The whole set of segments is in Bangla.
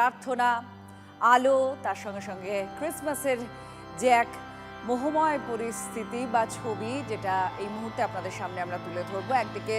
প্রার্থনা, আলো, তার সঙ্গে সঙ্গে ক্রিসমাসের যে এক মোহময় পরিস্থিতি বা ছবি যেটা এই মুহূর্তে আপনাদের সামনে আমরা তুলে ধরবো। একদিকে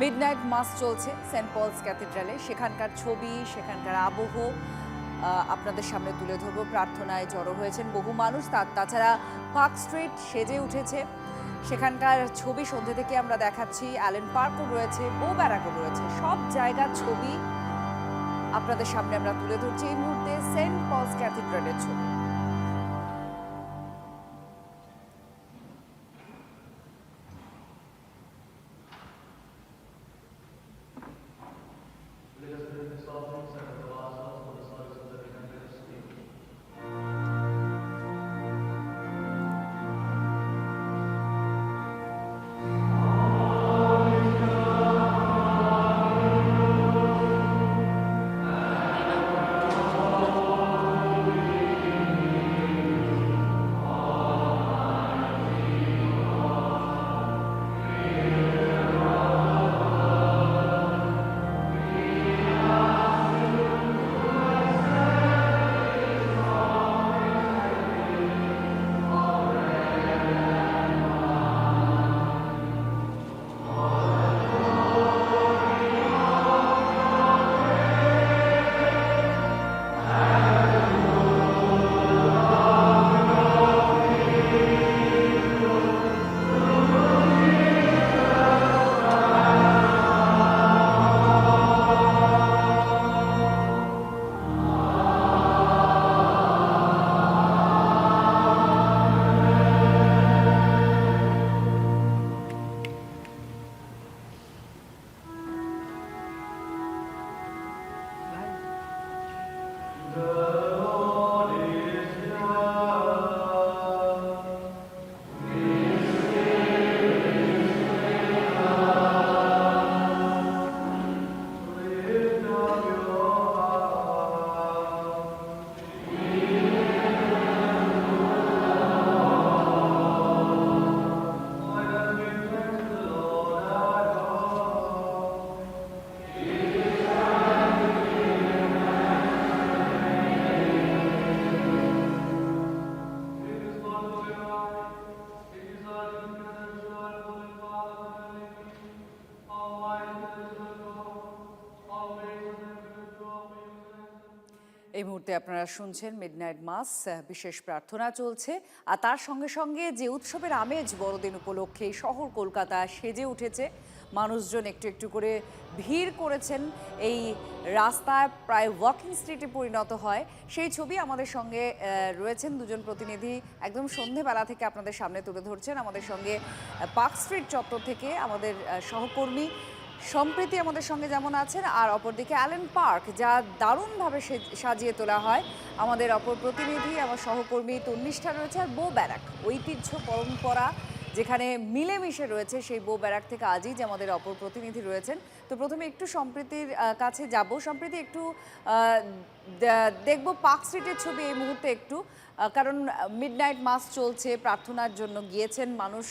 মিডনাইট মাস চলছে সেন্ট পলস ক্যাথিড্রালে। সেখানকার ছবি, সেখানকার আবহ আপনাদের সামনে তুলে ধরবো। প্রার্থনায় জড়ো হয়েছেন বহু মানুষ। তার তাছাড়া পার্ক স্ট্রিট সেজে উঠেছে। সেখানকার ছবি সন্ধ্যে থেকে আমরা দেখাচ্ছি। অ্যালেন পার্কও রয়েছে, বো ব্যারাকও রয়েছে। সব জায়গার ছবি আপনাদের সামনে আমরা তুলে ধরছি এই মুহূর্তে সেন্ট পলস ক্যাথিড্রালের ছবি। The এই মুহূর্তে আপনারা শুনছেন মিডনাইট মাস বিশেষ প্রার্থনা চলছে। আর তার সঙ্গে সঙ্গে যে উৎসবের আমেজ বড়দিন উপলক্ষে শহর কলকাতা সেজে উঠেছে, মানুষজন একটু একটু করে ভিড় করেছেন। এই রাস্তায় প্রায় ওয়াকিং স্ট্রিটে পরিণত হয়। সেই ছবি আমাদের সঙ্গে রয়েছেন দুজন প্রতিনিধি। একদম সন্ধেবেলা থেকে আপনাদের সামনে তুলে ধরছেন। আমাদের সঙ্গে পার্ক স্ট্রিট চত্বর থেকে আমাদের সহকর্মী সম্প্রীতি আমাদের সঙ্গে যেমন আছেন, আর অপরদিকে অ্যালেন পার্ক, যা দারুণভাবে সাজিয়ে তোলা হয়। আমাদের অপর প্রতিনিধি, আমার সহকর্মী তন্নিষ্ঠা রয়েছে, আর বো ব্যারাক, ঐতিহ্য পরম্পরা যেখানে মিলেমিশে রয়েছে সেই বো ব্যারাক থেকে আজই যে আমাদের অপর প্রতিনিধি রয়েছেন। তো প্রথমে একটু সম্প্রীতির কাছে যাব। সম্প্রীতি, একটু দেখব পার্ক স্ট্রিটের ছবি এই মুহূর্তে একটু। কারণ কারণ মিডনাইট মাস চলছে, প্রার্থনার জন্য গিয়েছেন মানুষ।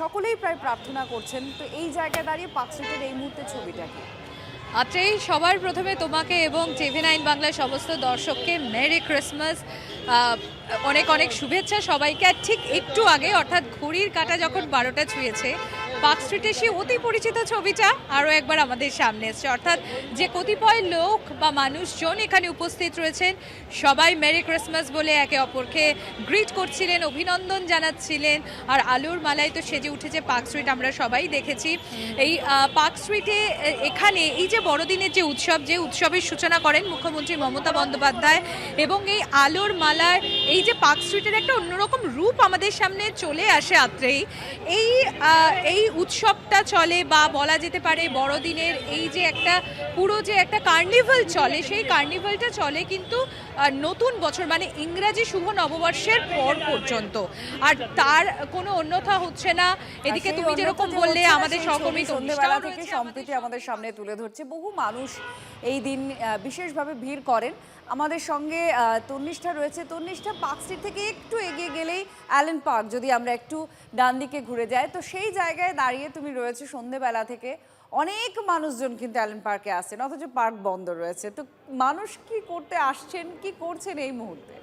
সকলেই প্রায় প্রার্থনা করছেন। তো এই জায়গায় দাঁড়িয়ে পার্ক স্ট্রিটের এই মুহূর্তে ছবিটা কি? আত্রেই সবার প্রথমে তোমাকে এবং টিভি নাইন বাংলার সমস্ত দর্শককে মেরি ক্রিসমাস অনেক অনেক শুভেচ্ছা সবাইকে। ঠিক একটু আগে, অর্থাৎ ঘড়ির কাটা যখন বারোটা ছুঁয়েছে স্ট্রিটে সেই অতি পরিচিত ছবিটা আরও একবার আমাদের সামনে এসছে। অর্থাৎ যে কতিপয় লোক বা মানুষজন এখানে উপস্থিত রয়েছেন, সবাই মেরি ক্রিসমাস বলে একে অপরকে গ্রিট করছিলেন, অভিনন্দন জানাচ্ছিলেন। আর আলুর মালায় তো সেজে উঠেছে পার্ক স্ট্রিট, আমরা সবাই দেখেছি। এই পার্ক স্ট্রিটে এখানে এই যে বড়দিনের যে উৎসব, যে উৎসবের সূচনা করেন মুখ্যমন্ত্রী মমতা বন্দ্যোপাধ্যায় এবং এই আলোর মালায় এই যে পার্ক স্ট্রিটের একটা অন্যরকম রূপ আমাদের সামনে চলে আসে আত্রেই এই এই উৎসবটা চলে বা বলা যেতে পারে বড়দিনের এই যে একটা পুরো যে একটা কার্নিভাল চলে, সেই কার্নিভালটা চলে কিন্তু নতুন বছর মানে ইংরাজি শুভ নববর্ষের পর পর্যন্ত। আর তার কোনো অন্যথা হচ্ছে না। এদিকে তুমি যেরকম বললে আমাদের সহকর্মী সন্ধ্যেবেলা থেকে সম্প্রীতি আমাদের সামনে তুলে ধরছে। বহু মানুষ এই দিন বিশেষভাবে ভিড় করেন। আমাদের সঙ্গে তন্নিষ্ঠা রয়েছে। তন্নিষ্ঠা পার্ক স্ট্রিট থেকে একটু এগিয়ে গেলেই অ্যালেন পার্ক যদি আমরা একটু ডান দিকে ঘুরে যাই। তো সেই জায়গায় দাঁড়িয়ে তুমি রয়েছে সন্ধ্যেবেলা থেকে। অনেক মানুষজন কিন্তু অ্যালেন পার্কে আসেন অথচ পার্ক বন্ধ রয়েছে। তো মানুষ কি করতে আসছেন, কি করছেন এই মুহূর্তে?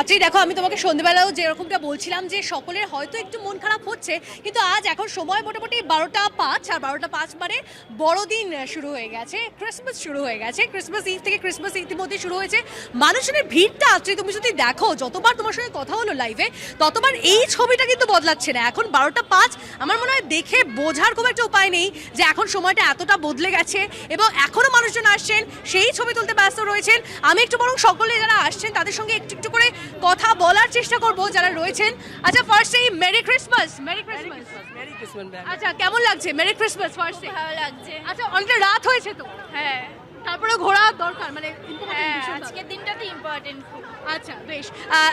আজই দেখো, আমি তোমাকে সন্ধ্যেবেলাও যেরকমটা বলছিলাম যে সকলের হয়তো একটু মন খারাপ হচ্ছে, কিন্তু আজ এখন সময় মোটামুটি বারোটা পাঁচ, আর বারোটা পাঁচ মানে বড়দিন শুরু হয়ে গেছে ক্রিসমাস শুরু হয়ে গেছে ক্রিসমাস ইভ থেকে ক্রিসমাস ইতিমধ্যে শুরু হয়েছে। মানুষের ভিড়টা আজকে তুমি যদি দেখো, যতবার তোমার সঙ্গে কথা হলো লাইভে ততবার এই ছবিটা কিন্তু বদলাচ্ছে না। এখন বারোটা পাঁচ, আমার মনে হয় দেখে বোঝার খুব একটা উপায় নেই যে এখন সময়টা এতটা বদলে গেছে, এবং এখনও মানুষজন আসছেন, সেই ছবি তুলতে ব্যস্ত রয়েছেন। আমি একটু বরং সকলে যারা আসছেন, তাদের সঙ্গে একটু একটু করে কথা বলার চেষ্টা করব যারা রয়েছেন। আচ্ছা ফার্স্টে merry Christmas merry Christmas merry Christmas আচ্ছা কেমন লাগছে? মেরি ক্রিসমাস ফার্স্টে ভালো লাগছে। আচ্ছা অনেকটা রাত হয়েছে তো। হ্যাঁ। তারপরে ঘোরা দরকার মানে হ্যাঁ আজকের দিনটা তো ইম্পর্টেন্ট খুব আচ্ছা বেশ।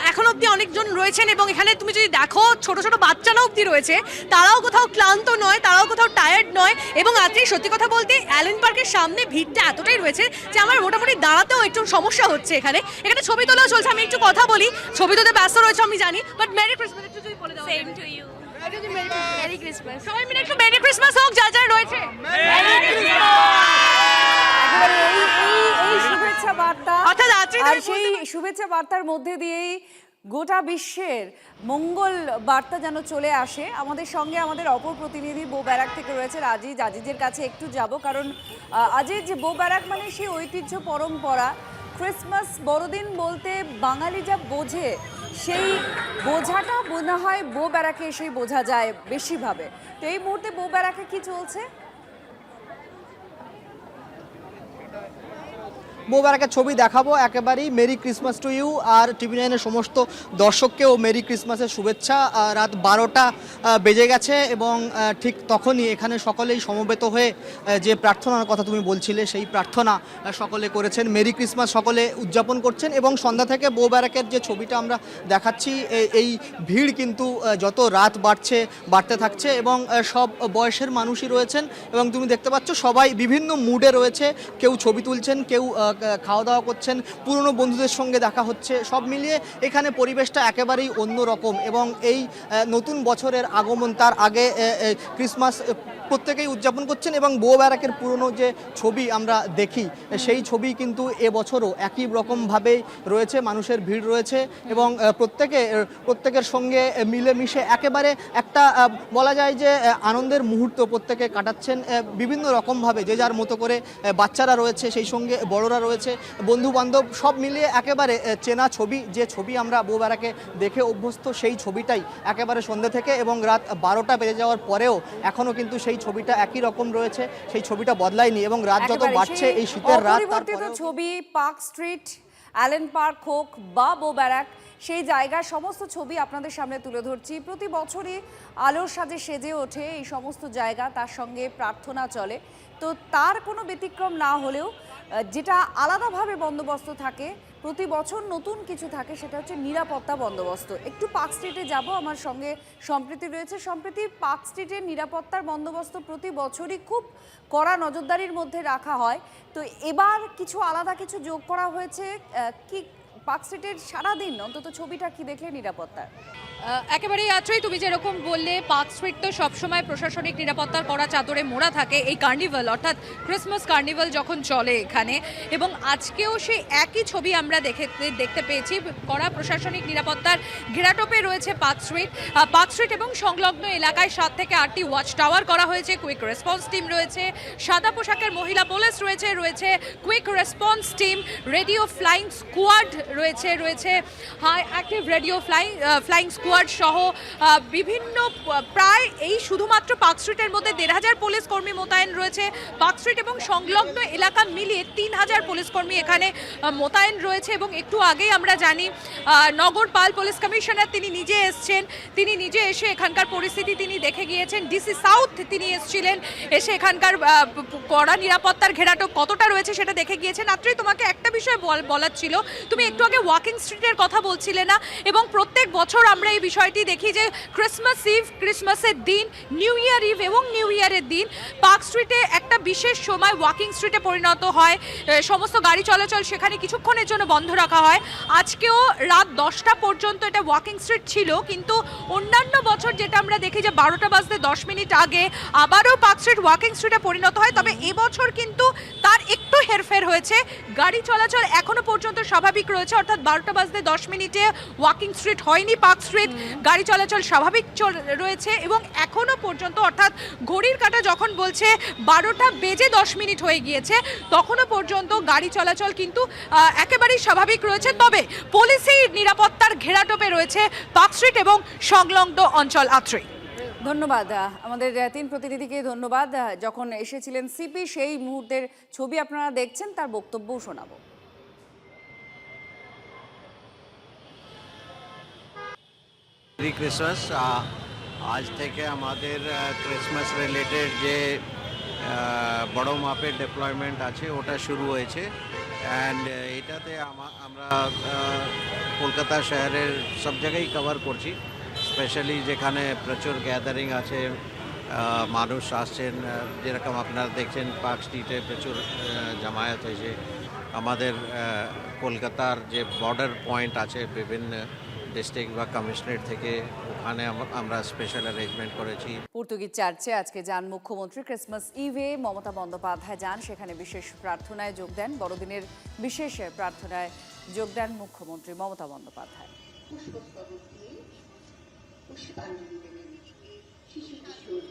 এখন অবধি অনেকজন রয়েছেন এবং এখানে তুমি যদি দেখো ছোট ছোট বাচ্চারা অবধি রয়েছে। তারাও কোথাও ক্লান্ত নয় তারাও কোথাও টায়ার্ড নয় এবং আজকে সত্যি কথা বলতে অ্যালেন পার্কের সামনে ভিড়টা এতটাই রয়েছে যে আমার মোটামুটি দাঁড়াতেও একটু সমস্যা হচ্ছে এখানে। এখানে ছবি তোলাও চলছে আমি একটু কথা বলি। ছবি তোতে ব্যস্ত রয়েছে আমি জানি। বাট মেরি ক্রিসমাস একটু যদি বলে দাও same to you merry Christmas সবাই মিলে একটু মেরি ক্রিসমাস হোক যা যা রয়েছে। এই এই শুভেচ্ছা বার্তা। আর সেই শুভেচ্ছা বার্তার মধ্যে দিয়েই গোটা বিশ্বের মঙ্গল বার্তা যেন চলে আসে। আমাদের সঙ্গে আমাদের অপর প্রতিনিধি বো ব্যারাক থেকে রয়েছে আজিজ আজিজের কাছে একটু যাব কারণ আজিজ বো ব্যারাক মানে সেই ঐতিহ্য পরম্পরা ক্রিসমাস বড়দিন বলতে বাঙালি যা বোঝে সেই বোঝাটা মনে হয় বো ব্যারাকে এসেই বোঝা যায় বেশিভাবে। তো এই মুহূর্তে বো ব্যারাকে কি চলছে? মোবারকের ছবি দেখাবো একেবারেই। মেরি ক্রিসমাস টু ইউ আর টিভি নাইনের সমস্ত দর্শককেও মেরি ক্রিসমাসের শুভেচ্ছা। রাত বারোটা বেজে গেছে এবং ঠিক তখনই এখানে সকলেই সমবেত হয়ে যে প্রার্থনার কথা তুমি বলছিলে সেই প্রার্থনা সকলে করেছেন। মেরি ক্রিসমাস সকলে উদযাপন করছেন এবং সন্ধ্যা থেকে বো ব্যারাকের যে ছবিটা আমরা দেখাচ্ছি এই ভিড় কিন্তু যত রাত বাড়ছে, বাড়তে থাকছে এবং সব বয়সের মানুষই রয়েছেন এবং তুমি দেখতে পাচ্ছ সবাই বিভিন্ন মুডে রয়েছে। কেউ ছবি তুলছেন, কেউ খাওয়া দাওয়া করছেন, পুরনো বন্ধুদের সঙ্গে দেখা হচ্ছে, সব মিলিয়ে এখানে পরিবেশটা একেবারেই অন্যরকম এবং এই নতুন বছরের আগমন তার আগে ক্রিসমাস প্রত্যেকেই উদযাপন করছেন এবং বউ ব্যারাকের পুরনো যে ছবি আমরা দেখি সেই ছবি কিন্তু এবছরও একই রকমভাবেই রয়েছে, মানুষের ভিড় রয়েছে এবং প্রত্যেকে প্রত্যেকের সঙ্গে মিলেমিশে একেবারে একটা বলা যায় যে আনন্দের মুহূর্ত প্রত্যেকে কাটাচ্ছেন বিভিন্ন রকমভাবে, যে যার মতো করে বাচ্চারা রয়েছে, সেই সঙ্গে বড়রা রয়েছে। বন্ধু বান্ধব সব মিলিয়ে একেবারে চেনা ছবি যে ছবি আমরা বউবেড়াকে দেখে অভ্যস্ত সেই ছবিটাই একেবারে সন্ধ্যে থেকে এবং রাত বারোটা বেজে যাওয়ার পরেও এখনও কিন্তু সেই ছবিটা একই রকম রয়েছে সেই ছবিটা বদলায়নি এবং রাত যত বাড়ছে এই শীতের রাত ছবি পার্ক স্ট্রিট অ্যালেন পার্ক হোক বা বো ব্যারাক সেই জায়গার সমস্ত ছবি আপনাদের সামনে তুলে ধরছি। প্রতি বছরই আলোর সাজে সেজে ওঠে এই সমস্ত জায়গা, তার সঙ্গে প্রার্থনা চলে। তো তার কোনো ব্যতিক্রম না হলেও যেটা আলাদাভাবে বন্দোবস্ত থাকে প্রতি বছর নতুন কিছু থাকে, সেটা হচ্ছে নিরাপত্তা বন্দোবস্ত। একটু পার্ক স্ট্রিটে যাব, আমার সঙ্গে সম্প্রীতি রয়েছে। সম্প্রীতি পার্ক স্ট্রিটের নিরাপত্তার বন্দোবস্ত প্রতি বছরই খুব কড়া নজরদারির মধ্যে রাখা হয়। তো এবার কিছু আলাদা কিছু যোগ করা হয়েছে কি পার্ক স্ট্রিটের সারাদিন অন্তত ছবিটা কি দেখলে নিরাপত্তার? আহ, একেবারেই আছেই তুমি যেরকম বললে পার্ক স্ট্রিট তো সবসময় প্রশাসনিক নিরাপত্তার কড়া চাদরে মোড়া থাকে এই কার্নিভাল অর্থাৎ ক্রিসমাস কার্নিভাল যখন চলে এখানে। এবং আজকেও সেই একই ছবি আমরা দেখে দেখতে পেয়েছি। কড়া প্রশাসনিক নিরাপত্তার ঘেরাটোপে রয়েছে পার্ক স্ট্রিট। পার্ক স্ট্রিট এবং সংলগ্ন এলাকায় সাত থেকে আটটি ওয়াচ টাওয়ার করা হয়েছে কুইক রেসপন্স টিম রয়েছে সাদা পোশাকের মহিলা পুলিশ রয়েছে রয়েছে quick response team radio flying squad রয়েছে রয়েছে high active radio flying flying squad সহ বিভিন্ন প্রায় এই শুধুমাত্র পার্ক স্ট্রিটের মধ্যে দেড় হাজার পুলিশ কর্মী মোতায়েন রয়েছে। পার্ক স্ট্রিট এবং সংলগ্ন এলাকা মিলিয়ে তিন হাজার পুলিশ কর্মী এখানে মোতায়েন রয়েছে এবং একটু আগেই আমরা জানি আহ, নগরপাল পুলিশ কমিশনার তিনি নিজে এসছেন। তিনি নিজে এসে এখানকার পরিস্থিতি তিনি দেখে গিয়েছেন। ডিসি সাউথ তিনি এসেছিলেন এসে এখানকার কড়া নিরাপত্তার ঘেরাটো কতটা রয়েছে সেটা দেখে গিয়েছেন। রাত্রি তোমাকে একটা বিষয় বল- বলার ছিল। তুমি একটু আগে ওয়াকিং স্ট্রিটের কথা বলছিলে না এবং প্রত্যেক বছর আমরা এই বিষয়টি দেখি যে ক্রিসমাস ইভ ক্রিসমাসের দিন নিউ ইয়ার ইভ এবং নিউ ইয়ারের দিন পার্ক স্ট্রিটে একটা বিশেষ সময় ওয়াকিং স্ট্রিটে পরিণত হয়। সমস্ত গাড়ি চলাচল সেখানে কিছুক্ষণের জন্য বন্ধ রাখা হয়। আজকেও রাত দশটা পর্যন্ত এটা ওয়াকিং স্ট্রিট ছিল কিন্তু অন্যান্য বছর যেটা আমরা দেখি যে বারোটা বাজতে দশ মিনিট আগে আবারও পার্ক স্ট্রিট ওয়াকিং স্ট্রিটে পরিণত হয়। তবে এবছর কিন্তু তার একটু হেরফের হয়েছে। গাড়ি চলাচল এখনও পর্যন্ত স্বাভাবিক রয়েছে। অর্থাৎ বারোটা বাজতে দশ মিনিটে ওয়াকিং স্ট্রিট হয়নি পার্ক স্ট্রিট গাড়ি চলাচল স্বাভাবিক রয়েছে এবং এখনও পর্যন্ত, অর্থাৎ ঘড়ির কাঁটা যখন বলছে বারোটা বেজে দশ মিনিট হয়ে গিয়েছে তখনও পর্যন্ত গাড়ি চলাচল কিন্তু একেবারেই স্বাভাবিক রয়েছে। তবে পুলিশি নিরাপত্তার ঘেরাটোপে রয়েছে পার্ক স্ট্রিট এবং সংলগ্ন অঞ্চল আত্রি ধন্যবাদ আমাদের তিন প্রতিনিধিকে ধন্যবাদ যখন এসেছিলেন সিপি সেই মুহূর্তের ছবি আপনারা দেখছেন, তার বক্তব্যও শোনাবো। মেরি ক্রিসমাস আজ থেকে আমাদের ক্রিসমাস রিলেটেড যে বড় মাপের ডেপ্লয়মেন্ট আছে, ওটা শুরু হয়েছে। অ্যান্ড এটাতে আমরা কলকাতা শহরের সব জায়গায় কভার করছি। স্পেশালি যেখানে প্রচুর গ্যাদারিং আছে মানুষ আসছেন যেরকম আপনারা দেখছেন পার্ক স্ট্রিটে প্রচুর জামায়াত হয়েছে। আমাদের কলকাতার যে বর্ডার পয়েন্ট আছে, বিভিন্ন ডিস্ট্রিক্ট বা কমিশনারেট থেকে ওখানে আমরা স্পেশাল অ্যারেঞ্জমেন্ট করেছি। পর্তুগিজ চার্চে আজকে যান মুখ্যমন্ত্রী ক্রিসমাস ইভে মমতা বন্দ্যোপাধ্যায় যান। সেখানে বিশেষ প্রার্থনায় যোগ দেন। বড়দিনের বিশেষ প্রার্থনায় যোগ দেন মুখ্যমন্ত্রী মমতা বন্দ্যোপাধ্যায়। পুষ্পস্তবক দিয়ে পুষ্পাঞ্জলি দেবেন শিশু কিশোর